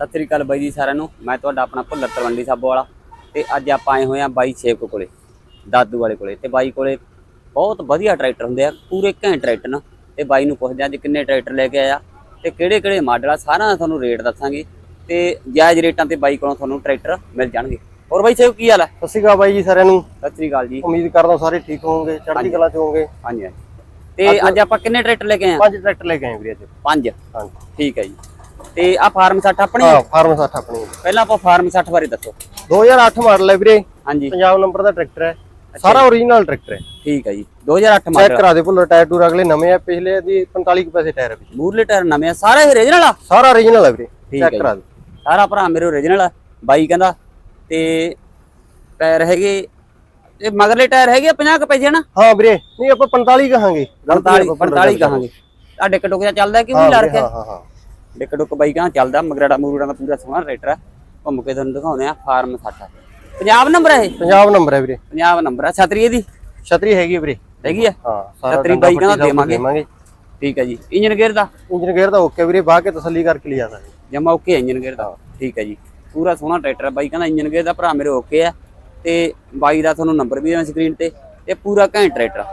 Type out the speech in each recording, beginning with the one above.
ਸਤਿ ਸ੍ਰੀ ਅਕਾਲ ਬਾਈ ਜੀ ਸਾਰਿਆਂ ਨੂੰ। ਮੈਂ ਤੁਹਾਡਾ ਆਪਣਾ ਭੁੱਲਰ ਤਲਵੰਡੀ ਸਾਬੋ ਵਾਲਾ। ਤੇ ਅੱਜ ਆਪਾਂ ਆਏ ਹੋਏ ਆ ਬਾਈ ਛੇਕ ਕੋਲੇ ਦਾਦੂ ਵਾਲੇ ਕੋਲੇ। ਤੇ ਬਾਈ ਕੋਲੇ ਬਹੁਤ ਵਧੀਆ ਟਰੈਕਟਰ ਹੁੰਦੇ ਆ ਪੂਰੇ ਘੈਂਟ ਟਰੈਕਟਰ ਨਾ। ਤੇ ਬਾਈ ਨੂੰ ਪੁੱਛਦੇ ਆ ਅੱਜ ਕਿੰਨੇ ਟਰੈਕਟਰ ਲੈ ਕੇ ਆਇਆ। ਤੇ ਕਿਹੜੇ ਕਿਹੜੇ ਮਾਡਲ ਆ ਸਾਰਾ ਦਾ ਤੁਹਾਨੂੰ ਰੇਟ ਦੱਸਾਂਗੇ। ਤੇ ਜਾਇਜ਼ ਰੇਟਾਂ ਤੇ ਬਾਈ ਕੋਲੋਂ ਤੁਹਾਨੂੰ ਟਰੈਕਟਰ ਮਿਲ ਜਾਣਗੇ। ਹੋਰ ਬਾਈ ਛੇਕ ਕੀ ਹਾਲ ਹੈ ਸਤਿ ਸ਼੍ਰੀ ਅਕਾਲ ਬਾਈ ਜੀ ਸਾਰਿਆਂ ਨੂੰ। ਸਤਿ ਸ੍ਰੀ ਅਕਾਲ ਜੀ। ਉਮੀਦ ਕਰਦਾ ਸਾਰੇ ਠੀਕ ਹੋਵੋਗੇ ਚੜ੍ਹਦੀ ਕਲਾ ਚ ਹੋਵੋਗੇ। ਹਾਂਜੀ ਹਾਂਜੀ। ਤੇ ਅੱਜ ਆਪਾਂ ਕਿੰਨੇ ਟਰੈਕਟਰ ਲੈ ਕੇ ਆਏ ਆ? ਪੰਜ ਟਰੈਕਟਰ ਲੈ ਕੇ ਆਏ ਵੀਰੇ ਅੱਜ। ਪੰਜ। ਹਾਂਜੀ। ਠੀਕ ਹੈ ਜੀ। ਤੇ ਆ ਫਾਰਮ 60 ਆਪਣੀ ਹੈ? ਹਾਂ ਫਾਰਮ 60 ਆਪਣੀ ਪਹਿਲਾਂ ਆਪਾਂ ਫਾਰਮ 60 ਬਾਰੇ ਦੱਸੋ। 2008 ਮਾਡਲ ਹੈ ਵੀਰੇ। ਹਾਂਜੀ। ਪੰਜਾਬ ਨੰਬਰ ਦਾ ਟਰੈਕਟਰ ਹੈ। ਸਾਰਾ ਓਰੀਜਨਲ ਟਰੈਕਟਰ ਹੈ। ਠੀਕ ਹੈ ਜੀ। 2008 ਚੈੱਕ ਮਾਡਲ। ਕਰਾ ਦੇ ਭੁੱਲਰ ਟਾਇਰ ਟੂਰ ਅਗਲੇ ਨਵੇਂ ਆ ਪਿਛਲੇ ਦੀ 45 ਕੁ ਪੈਸੇ ਟਾਇਰ ਹੈ ਪਿੱਛੇ ਮੂਰਲੇ ਟਾਇਰ ਨਵੇਂ ਆ। ਸਾਰਾ ਇਹ ਓਰੀਜਨਲ ਆ? ਸਾਰਾ ਓਰੀਜਨਲ ਹੈ ਵੀਰੇ। ਠੀਕ ਚੈੱਕ ਹੈ ਕਰਾ। ਦੇ ਸਾਰਾ ਭਰਾ ਮੇਰੇ ਓਰੀਜਨਲ ਆ। ਬਾਈ ਕਹਿੰਦਾ ਤੇ ਟਾਇਰ ਹੈਗੇ ਇਹ ਮਗਰਲੇ ਟਾਇਰ ਹੈਗੇ 50 ਕੁ ਪੈਸੇ ਨਾ ਹਾਂ ਵੀਰੇ। ਨਹੀਂ ਆਪਾਂ 45 ਕਹਾਂਗੇ। 45 45 ਕਹਾਂਗੇ। ਆ ਡਿੱਕ ਜਿਹਾ ਚੱਲਦਾ ਕਿ ਹਾਂ ਨਹੀਂ ਲਾ ਵੀਰੇ, ਰੱਖਿਆ ਹਾਂ ਹਾਂ ਹਾਂ। ਡਿੱਕ ਡੁੱਕ ਬਾਈ ਕਹਿੰਦਾ ਚੱਲਦਾ ਮਗਰੜਾ ਮੂਰੜਾ ਦਾ ਪੂਰਾ ਸੋਹਣਾ ਟਰੈਕਟਰ ਆ। ਘੁੰਮ ਕੇ ਤੁਹਾਨੂੰ ਦਿਖਾਉਂਦੇ ਆ ਫਾਰਮ 60 ਪੰਜਾਬ ਨੰਬਰ ਹੈ ਇਹ? ਪੰਜਾਬ ਨੰਬਰ ਹੈ ਵੀਰੇ। ਪੰਜਾਬ ਨੰਬਰ ਆ। ਛਤਰੀ ਇਹਦੀ? ਛਤਰੀ ਹੈਗੀ ਵੀਰੇ। ਹੈਗੀ ਆ? ਹਾਂ ਸਾਰਾ ਛਤਰੀ ਬਾਈ ਕਹਿੰਦਾ ਦੇਵਾਂਗੇ। ਠੀਕ ਹੈ ਜੀ। ਇੰਜਨ ਗੇਅਰ ਦਾ? ਇੰਜਨ ਗੇਅਰ ਦਾ ਓਕੇ ਵੀਰੇ ਬਾਹ ਕੇ ਤਸੱਲੀ ਕਰਕੇ ਲਿਆ ਸਕਦੇ ਜਮਾ ਓਕੇ ਇੰਜਨ ਗੇਅਰ ਦਾ। ਠੀਕ ਹੈ ਜੀ। ਪੂਰਾ ਸੋਹਣਾ ਟਰੈਕਟਰ ਹੈ ਬਾਈ ਕਹਿੰਦਾ ਇੰਜਨ ਗੇਅਰ ਦਾ ਭਰਾ ਮੇਰੇ ਓਕੇ ਆ। ਤੇ ਬਾਈ ਦਾ ਤੁਹਾਨੂੰ ਨੰਬਰ ਵੀ ਹੈ ਸਕਰੀਨ ਤੇ। ਤੇ ਪੂਰਾ ਘੈਂਟ ਟਰੈਕਟਰ।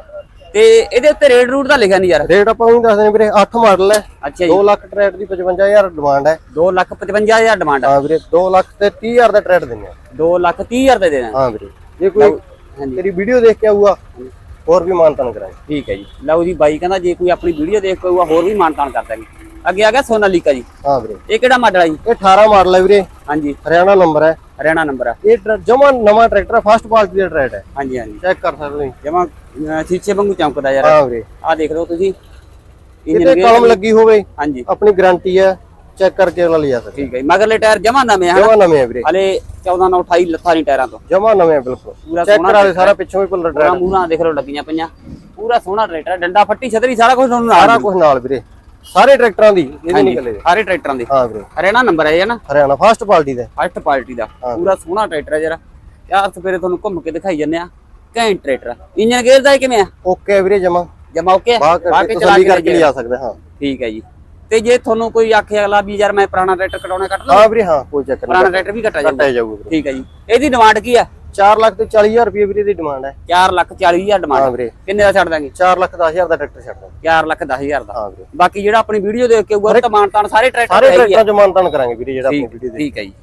ਤੇ ਇਹਦੇ ਉੱਤੇ ਰੇਡ ਰੂਟ ਦਾ ਲਿਖਿਆ ਨਹੀਂ ਯਾਰ। ਰੇਟ ਆਪਾਂ ਉਹੀ ਦੱਸਦੇ ਨੇ ਵੀਰੇ 8 ਮਾਡਲ ਹੈ। ਅੱਛਾ ਜੀ। 2 ਲੱਖ ਟਰੈਟ ਦੀ 55000 ਡਿਮਾਂਡ ਹੈ। 2 ਲੱਖ 55000 ਡਿਮਾਂਡ ਆ। ਹਾਂ ਵੀਰੇ 2 ਲੱਖ ਤੇ 30000 ਦਾ ਟਰੈਟ ਦਿੰਦੇ ਆ। 2 ਲੱਖ 30000 ਦੇ ਦੇਣਾ। ਹਾਂ ਵੀਰੇ ਜੇ ਕੋਈ ਤੇਰੀ ਵੀਡੀਓ ਦੇਖ ਕੇ ਆਊਗਾ ਹੋਰ ਵੀ ਮਾਨਤਨ ਕਰਾਂਗੇ। ਠੀਕ ਹੈ ਜੀ। ਲਓ ਜੀ ਬਾਈ ਕਹਿੰਦਾ ਜੇ ਕੋਈ ਆਪਣੀ ਵੀਡੀਓ ਦੇਖ ਕੇ ਆਊਗਾ ਹੋਰ ਵੀ ਮਾਨਤਾਨ ਕਰ ਦਾਂਗੇ। ਅੱਗੇ ਆ ਗਿਆ ਸੋਨਾਲੀਕਾ ਜੀ। ਹਾਂ ਵੀਰੇ। ਇਹ ਕਿਹੜਾ ਮਾਡਲ ਆ ਜੀ? ਇਹ 18 ਮਾਡਲ ਹੈ ਵੀਰੇ। ਹਾਂਜੀ। ਹਰਿਆਣਾ ਨੰਬਰ ਹੈ। ਹਰਿਆਣਾ ਨੰਬਰ ਆ। ਇਹ ਜਮਾ ਨਵਾਂ ਟਰੈਕਟਰ ਫਸਟ ਪਾਰਟੀ ਦਾ ਟਰੈਟ ਹੈ। ਹਾਂਜੀ ਹਾਂਜੀ। ਚੈੱਕ ਕਰ ਸਕਦੇ ਹੋ ਜਮਾ ਸ਼ੀਸ਼ੇ ਵਾਂਗੂ ਚਮਕਦਾ ਯਾਰ। ਹਾਂ ਵੀਰੇ। ਆ ਦੇਖ ਲਓ ਤੁਸੀਂ। ਇਹਦੇ ਕਲਮ ਲੱਗੀ ਹੋਵੇ। ਹਾਂਜੀ। ਆਪਣੀ ਗਾਰੰਟੀ ਹੈ। ਚੈੱਕ ਕਰਕੇ ਅਗਲਾ ਲਿਆ ਸਕਦੇ। ਠੀਕ ਹੈ। ਮਗਰਲੇ ਟਾਇਰ ਜਮਾ ਨਵੇਂ ਹਨ? ਜਮਾ ਨਵੇਂ ਵੀਰੇ। ਹਲੇ 14 ਨਾਲ 28 ਲੱਥਾ ਨਹੀਂ ਟਾਇਰਾਂ ਤੋਂ। ਜਮਾ ਨਵੇਂ ਬਿਲਕੁਲ। ਚੈੱਕ ਕਰਾ ਦੇ ਸਾਰਾ ਪਿੱਛੋਂ ਵੀ ਪੁੱਲਰ ਪੂਰਾ ਟਰੈਟ ਮੂਹਰਾਂ ਦੇਖ ਲਓ ਲੱਗੀਆਂ ਪਈਆਂ। ਪੂਰਾ ਸੋਹਣਾ ਟਰੈਕਟਰ ਡੰਡਾ ਫੱਟੀ ਛਤਰੀ ਸਾਰਾ ਕੁਝ ਤੁਹਾਨੂੰ ਨਾਲ ਸਾਰਾ ਕੁਝ ਨਾਲ ਵੀਰੇ। ਸਾਰੇ ਟਰੈਕਟਰਾਂ ਦੀ ਇਹਦੇ ਨਿਕਲੇ ਦੇ ਸਾਰੇ ਟਰੈਕਟਰਾਂ ਦੇ। ਹਾਂ ਵੀਰੇ। ਹਰਿਆਣਾ ਨੰਬਰ ਹੈ ਨਾ? ਹਰਿਆਣਾ ਫਸਟ ਪਾਰਟੀ ਦਾ। ਫਸਟ ਪਾਰਟੀ ਦਾ। ਪੂਰਾ ਸੋਹਣਾ ਟਰੈਕਟਰ ਹੈ ਜਰਾ। ਯਾਰ ਸਵੇਰੇ ਤੁਹਾਨੂੰ ਘੁੰਮ ਕੇ ਦਿਖਾਈ ਜੰਨੇ ਆ ਘੈਂਟ ਟਰੈਕਟਰ ਇੰਜਨ ਗੇਅਰ ਦਾ ਕਿਵੇਂ ਆ? ਓਕੇ ਵੀਰੇ ਜਮਾ। ਜਮਾ ਓਕੇ ਕਰਕੇ ਤਸੱਲੀ ਕਰਕੇ ਲਿਆ ਸਕਦੇ ਹਾਂ। ਠੀਕ ਹੈ ਜੀ। ਤੇ ਜੇ ਤੁਹਾਨੂੰ ਕੋਈ ਆਖੇ ਅਗਲਾ ਵੀ ਯਾਰ ਮੈਂ ਪੁਰਾਣਾ ਟਰੈਕਟਰ ਕਟਾਉਣਾ ਕੱਟ ਲਵਾਂ ਹਾਂ ਵੀਰੇ ਹਾਂ ਕੋਈ ਚੱਕਰ ਪੁਰਾਣਾ ਨਹੀਂ ਟਰੈਕਟਰ ਵੀ ਕੱਟਾ ਜਾਊਗਾ। ਕੱਟਿਆ ਜਾਊਗਾ ਠੀਕ ਹੈ ਜੀ। ਇਹਦੀ ਡਿਮਾਂਡ ਕੀ ਆ? 4 ਲੱਖ ਤੇ 40000 ਰੁਪਏ ਵੀਰੇ ਦੀ ਡਿਮਾਂਡ ਹੈ। 4 ਲੱਖ 40 ਹਜ਼ਾਰ ਹਾਂ ਡਿਮਾਂਡ ਵੀਰੇ। ਕਿੰਨੇ ਦਾ ਛੱਡ ਦਾਂਗੇ? 4 ਲੱਖ 10000 ਦਾ ਟਰੈਕਟਰ ਛੱਡ ਦਾਂਗੇ। 4 ਲੱਖ 10 ਹਜ਼ਾਰ ਦਾ। ਹਾਂ ਵੀਰੇ। ਬਾਕੀ ਜਿਹੜਾ ਆਪਣੀ ਵੀਡੀਓ ਦੇਖ ਕੇ ਆਊਗਾ ਤਾਂ ਮਾਨਤਾਨ ਸਾਰੇ ਟਰੈਕਟਰ ਸਾਰੇ। ਟਰੈਕਟਰਾਂ ਚ ਮਾਨਤਾਨ ਕਰਾਂਗੇ ਵੀਰੇ ਜਿਹੜਾ ਆਪਣੀ ਵੀਡੀਓ ਦੇ ਠੀਕ ਹੈ ਜੀ।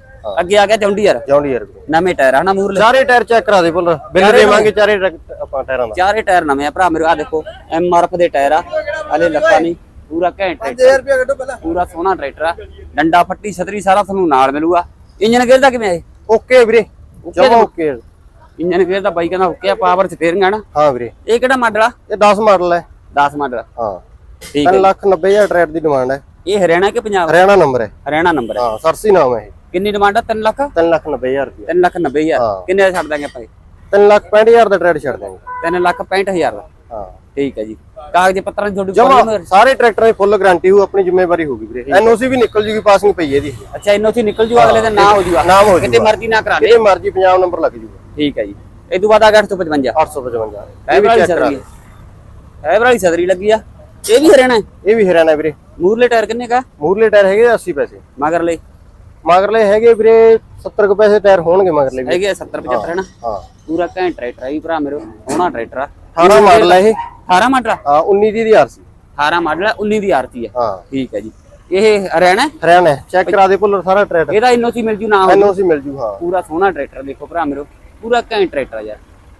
ਅੱਗੇ ਆ ਗਿਆ ਜੌਂਡੀਅਰ। ਜੌਂਡੀਅਰ ਵੀਰੇ। ਨਵੇਂ ਟਾਇਰ ਹਨਾ ਮੂਰਲੇ? ਸਾਰੇ ਟਾਇਰ ਚੈੱਕ ਕਰਾ ਦੇ ਪੁੱਲ। ਬਿੱਲ ਦੇਵਾਂਗੇ ਚਾਰੇ ਟਰੈਕਟਰ ਆਪਾਂ ਟਾਇਰਾਂ ਦਾ। ਚਾਰੇ ਟਾਇਰ ਨਵੇਂ ਆ ਭਰਾ ਮੇਰੇ ਆ ਦੇਖੋ ਐਮਆਰਐਫ ਦੇ ਟਾਇਰ ਆ। ਹਲੇ ਲੱਗਾ ਨਹੀਂ। ਪੂਰਾ ਘੈਂਟ ਟਰੈਕਟਰ। ਰੁਪਏ ਕੱਢੋ ਪਹਿਲਾਂ। ਪੂਰਾ ਸੋਹਣਾ ਟਰੈਕਟਰ ਆ। ਡੰਡਾ ਫੱਟੀ ਛਤਰੀ ਸਾਰਾ ਤੁਹਾਨੂੰ ਨਾਲ ਮਿਲੂਗਾ। ਇੰਜਨ ਗੇਅਰ ਦਾ ਕਿਵੇਂ ਹੈ ਓਕੇ ਵੀਰੇ। ਜਮਾ ਓਕੇ ਇੰਜਨ ਗੇਅਰ ਦਾ ਬਾਈ ਕਹਿੰਦਾ ਓਕੇ ਆ ਪਾਵਰ ਸਟੀਅਰਿੰਗ ਆ ਨਾ। ਹਾਂ ਵੀਰੇ। ਇਹ ਕਿਹੜਾ ਮਾਡਲ ਆ? ਇਹ 10 ਮਾਡਲ ਹੈ 10 ਮਾਡਲ ਹਾਂ। ਠੀਕ 3 ਹੈ ਲੱਖ 90000 ਟਰੈਕਟ ਦੀ ਡਿਮਾਂਡ ਹੈ ਇਹ ਹਰਿਆਣਾ ਕਿ ਪੰਜਾਬ? ਹਰਿਆਣਾ ਨੰਬਰ ਹੈ ਹਰਿਆਣਾ ਨੰਬਰ ਹੈ ਹਾਂ ਸਰਸੀ ਨਾਮ ਹੈ ਕਿੰਨੀ ਡਿਮਾਂਡ ਆ? 3 ਲੱਖ? 3 ਲੱਖ 90000 ਰੁਪਏ 3 ਲੱਖ 90 ਹਜ਼ਾਰ। ਹਾਂ। ਕਿੰਨੇ ਦਾ ਛੱਡ ਦਾਂਗੇ ਆਪਾਂ 3 ਲੱਖ 65000 ਦਾ ਟਰੈਕਟ ਛੱਡ ਦਾਂਗੇ। 3 ਲੱਖ 65 ਹਜ਼ਾਰ ਦਾ। ਹਾਂ। ਠੀਕ ਹੈ ਜੀ। ਕਾਗਜ਼ ਪੱਤਰਾਂ ਦੀ ਤੁਹਾਡੀ ਜਮਾ? ਸਾਰੇ ਟਰੈਕਟਰਾਂ ਦੀ ਫੁੱਲ ਗਾਰੰਟੀ ਹੋ ਆਪਣੀ ਜ਼ਿੰਮੇਵਾਰੀ ਹੋਊਗੀ ਵੀਰੇ। ਐਨਓਸੀ ਵੀ ਨਿਕਲ ਜੂਗੀ ਪਾਸਿੰਗ ਪਈ ਇਹਦੀ। ਅੱਛਾ ਚ ਨਿਕਲ ਜੂ ਅਗਲੇ ਦਿਨ ਨਾ ਹੋ ਜੂਗਾ। ਨਾਮ ਹੋ ਕਿਤੇ ਜੂਗਾ ਮਰਜ਼ੀ ਨਾ ਕਰਾ ਲੈ ਕਿਤੇ ਮਰਜ਼ੀ ਪੰਜਾਬ ਨੰਬਰ ਲੱਗ ਜੂਗਾ। ਠੀਕ ਹੈ ਜੀ। ਇਹ ਤੋਂ ਬਾਅਦ ਆ ਗਿਆ 855 855 ਇਹ ਵੀ ਵਾਲੀ ਸਦਰੀ ਹੈ। ਵਾਲੀ ਸਦਰੀ ਲੱਗੀ ਆ। ਇਹ ਵੀ ਹਰਿਆਣਾ ਹੈ? ਇਹ ਵੀ ਹਰਿਆਣਾ ਵੀਰੇ। ਮੂਰਲੇ ਟਾਇਰ ਕਿੰਨੇ ਕਾ? ਮੂਰਲੇ ਟਾਇਰ ਹੈਗੇ 80 ਪੈਸੇ। ਮਗਰਲੇ। ਮਗਰਲੇ ਹੈਗੇ ਵੀਰੇ 70 ਕੁ ਪੈਸੇ ਟਾਇਰ ਹੋਣਗੇ ਮਗਰਲੇ ਵੀ ਹੈਗੇ ਆ 70 75 ਹੈ ਨਾ? ਹਾਂ। ਪੂਰਾ ਘੈਂਟ ਟਰੈਕਟਰ ਆ ਭਰਾ ਮੇਰੇ ਸੋਹਣਾ ਟਰੈਕਟਰ ਆ। 18 ਮਾਡਲ ਹੈ ਇਹ। 18 ਮਾਡਲ ਆ? ਹਾਂ 19 ਦੀ ਦੀ ਆਰਸੀ 18 ਮਾਡਲ ਆ 19 ਦੀ ਆਰਤੀ ਹੈ ਹਾਂ। ਠੀਕ ਹੈ ਜੀ। ਇਹ ਹਰਿਆਣਾ? ਹਰਿਆਣਾ ਚੈੱਕ ਕਰਾ ਦੇ ਭੁੱਲਰ ਸਾਰਾ ਟਰੈਕਟਰ। ਇਹਦਾ ਹੀ ਮਿਲ ਜੂ ਨਾ। ਐਨਓਸੀ ਮਿਲ ਜੂ ਹਾਂ। ਪੂਰਾ ਸੋਹਣਾ ਟਰੈਕਟਰ ਦੇਖੋ ਭਰਾ ਮੇਰੇ। ਪੂਰਾ ਘੈਂਟ ਟਰੈਕਟਰ ਆ ਯਾਰ।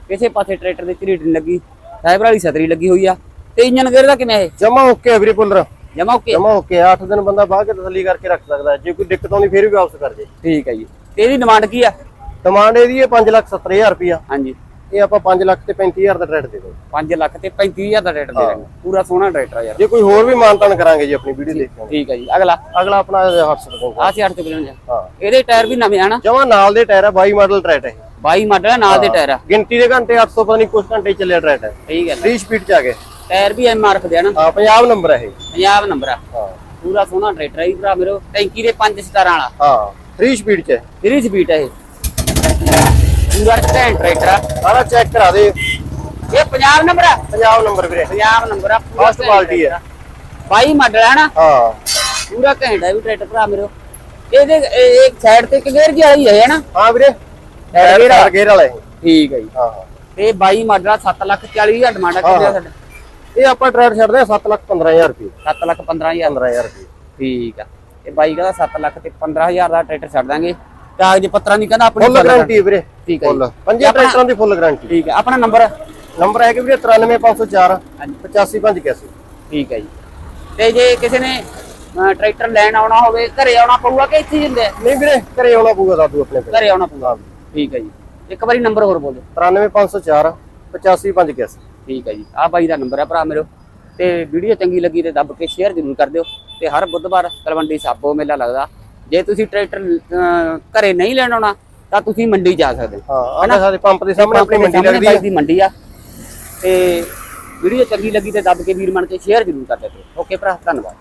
ਕਿਸੇ ਪਾਸੇ ਟਰੈਕਟਰ ਦੀ ਝਰੀਟ ਨਹੀਂ ਲੱਗੀ। ਫਾਈਬਰ ਵਾਲੀ ਸਤਰੀ ਲੱਗੀ ਹੋਈ ਆ। ਤੇ ਇੰਜਨ ਗੇਅਰ ਦਾ ਕਿਵੇਂ ਹੈ ਜਮਾ ਓਕੇ ਹੈ ਵੀਰੇ ਭੁੱਲਰ। ਜਮਾ ਓਕੇ ਜਮਾ ਓਕੇ 8 ਦਿਨ ਬੰਦਾ ਬਾਹ ਕੇ ਤਸੱਲੀ ਕਰਕੇ ਰੱਖ ਸਕਦਾ। ਜੇ ਕੋਈ ਦਿੱਕਤ ਆਉਂਦੀ ਫਿਰ ਵੀ ਵਾਪਸ ਕਰ ਜੇ। ਠੀਕ ਹੈ ਜੀ। ਤੇ ਇਹਦੀ ਡਿਮਾਂਡ ਕੀ ਆ? ਡਿਮਾਂਡ ਇਹਦੀ ਹੈ 5 ਲੱਖ 70000 ਰੁਪਿਆ ਹਾਂਜੀ। ਇਹ ਆਪਾਂ 5 ਲੱਖ ਤੇ 35000 ਦਾ ਟਰੈਕਟਰ ਦੇ ਦੋ 5 ਲੱਖ ਤੇ 35000 ਦਾ ਟਰੈਕਟਰ ਦੇ ਦਾਂਗੇ ਪੂਰਾ ਸੋਹਣਾ ਟਰੈਕਟਰ ਆ ਯਾਰ। ਜੇ ਕੋਈ ਹੋਰ ਵੀ ਮਾਨਤਾਨ ਕਰਾਂਗੇ ਜੀ ਆਪਣੀ ਵੀਡੀਓ ਦੇਖ ਕੇ ਠੀਕ ਹੈ ਜੀ। ਅਗਲਾ। ਅਗਲਾ ਆਪਣਾ 800 ਦਾ ਆ ਸੀ 8 ਤੋਂ ਬਿਲਣ ਹਾਂ ਇਹਦੇ ਟਾਇਰ ਵੀ ਨਵੇਂ ਆ ਨਾ। ਜਮਾ ਨਾਲ ਦੇ ਟਾਇਰ ਹੈ 22 ਮਾਡਲ ਟਰੈਕਟਰ ਹੈ 22 ਮਾਡਲ ਆ, ਨਾਲ ਦੇ ਟਾਇਰ ਆ। ਗਿਣਤੀ ਦੇ ਘੰਟੇ 800 ਪਤਾ ਨਹੀਂ ਕੁਝ ਘੰਟੇ ਚੱਲਿਆ ਟਰੈਕਟਰ ਠੀਕ ਹੈ 3 ਸਪੀਡ ਚ ਆ ਗਏ। ਟਾਇਰ ਵੀ ਐਮਆਰਐਫ ਦੇ ਆ ਨਾ। ਹਾਂ ਪੰਜਾਬ ਨੰਬਰ ਹੈ ਇਹ। ਪੰਜਾਬ ਨੰਬਰ ਆ। ਹਾਂ। ਪੂਰਾ ਸੋਹਣਾ ਟਰੈਕਟਰ ਹੈ ਜੀ ਭਰਾ ਮੇਰੇ। ਟੈਂਕੀ ਦੇ 5 ਸਟਾਰਾਂ ਵਾਲਾ। ਹਾਂ 3 ਸਪੀਡ ਚ ਹੈ 3 ਸਪੀਡ ਹੈ ਇਹ। ਪੂਰਾ ਘੈਂਟ ਟਰੈਕਟਰ ਆ। ਸਾਰਾ ਚੈੱਕ ਕਰਾ ਦੇ। ਇਹ ਪੰਜਾਬ ਨੰਬਰ ਆ? ਪੰਜਾਬ ਨੰਬਰ ਵੀਰੇ। ਪੰਜਾਬ ਨੰਬਰ ਆ First quality ਹੈ। 22 ਮਾਡਲ ਹੈ ਨਾ? ਹਾਂ। ਪੂਰਾ ਘੈਂਟ ਵੀ ਟਰੈਕਟਰ ਭਰਾ ਮੇਰੇ। ਇਹਦੇ ਇਹ- ਇੱਕ ਸਾਈਡ ਤੇ ਕਗੇਰ ਜੀ ਵਾਲੀ ਹੈ ਨਾ? ਹਾਂ ਵੀਰੇ। ਸਾਈਡ ਗੇਅਰ ਵਾਲਾ। ਠੀਕ ਹੈ ਜੀ। ਹਾਂ। ਤੇ 22 ਮਾਡਲ 7 ਲੱਖ 40 ਹਜ਼ਾਰ ਡਿਮਾਂਡ ਆ ਕਿੰਨੇ। ਸਾਡਾ ਇਹ ਆਪਾਂ ਟਰੈਕ ਛੱਡਦੇ ਆ 7 ਲੱਖ 15000 ਰੁਪਏ। 7 ਲੱਖ 15000 15000 ਰੁਪਏ। ਠੀਕ ਆ। ਇਹ ਬਾਈ ਕਹਿੰਦਾ 7 ਲੱਖ ਤੇ 15000 ਦਾ ਟਰੈਕਟਰ ਛੱਡ ਦਾਂਗੇ। ਕਾਗਜ਼ ਪੱਤਰਾਂ ਦੀ ਕਹਿੰਦਾ ਆਪਣੀ ਫੁੱਲ ਗਾਰੰਟੀ ਵੀਰੇ। ਠੀਕ ਹੈ ਫੁੱਲ। ਪੰਜੇ ਆਪਣਾ- ਟਰੈਕਟਰਾਂ ਦੀ ਫੁੱਲ ਗਾਰੰਟੀ। ਠੀਕ ਹੈ ਆਪਣਾ ਨੰਬਰ? ਨੰਬਰ ਹੈ ਕਿ ਵੀਰੇ 93504 ਹਾਂਜੀ। 85581 ਠੀਕ ਹੈ ਜੀ। ਤੇ ਜੇ ਕਿਸੇ ਨੇ ਅਹ, ਟਰੈਕਟਰ ਲੈਣ ਆਉਣਾ ਹੋਵੇ ਘਰੇ ਆਉਣਾ ਪਊਗਾ ਕਿ ਇੱਥੇ ਹੀ ਦਿੰਦੇ ਆ? ਨਹੀਂ ਵੀਰੇ ਘਰੇ ਆਉਣਾ ਪਊਗਾ ਦਾਦੂ ਆਪਣੇ ਕੋਲ। ਘਰੇ ਆਉਣਾ ਪਊਗਾ। ਠੀਕ ਹੈ ਜੀ। ਇੱਕ ਵਾਰੀ ਨੰਬਰ ਹੋਰ ਬੋਲ। ਦਿਓ 93504 85581 ਠੀਕ ਹੈ ਜੀ। ਆਹ ਬਾਈ ਦਾ ਨੰਬਰ ਹੈ ਭਰਾ ਮੇਰੇ। ਤੇ ਵੀਡੀਓ ਚੰਗੀ ਲੱਗੀ ਤੇ ਦੱਬ ਕੇ ਸ਼ੇਅਰ ਜ਼ਰੂਰ ਕਰ ਦਿਓ। ਤੇ ਹਰ ਬੁੱਧਵਾਰ ਤਲਵੰਡੀ ਸਾਬੋ ਮੇਲਾ ਲੱਗਦਾ। ਜੇ ਤੁਸੀਂ ਟਰੈਕਟਰ ਘਰੇ ਨਹੀਂ ਲੈਣ ਆਉਣਾ ਤਾਂ ਤੁਸੀਂ ਮੰਡੀ ਜਾ ਸਕਦੇ ਹੋ। ਹਾਂ ਆਹ ਸਾਡੇ ਪੰਪ ਦੇ ਸਾਹਮਣੇ ਆਪਣੀ ਮੰਡੀ ਲੱਗਦੀ ਹੈ ਦੀ ਮੰਡੀ ਆ। ਤੇ ਵੀਡੀਓ ਚੰਗੀ ਲੱਗੀ ਤੇ ਦੱਬ ਕੇ ਵੀਰ ਬਣ ਕੇ ਸ਼ੇਅਰ ਜ਼ਰੂਰ ਕਰ ਦਿਓ ਓਕੇ ਭਰਾ ਧੰਨਵਾਦ।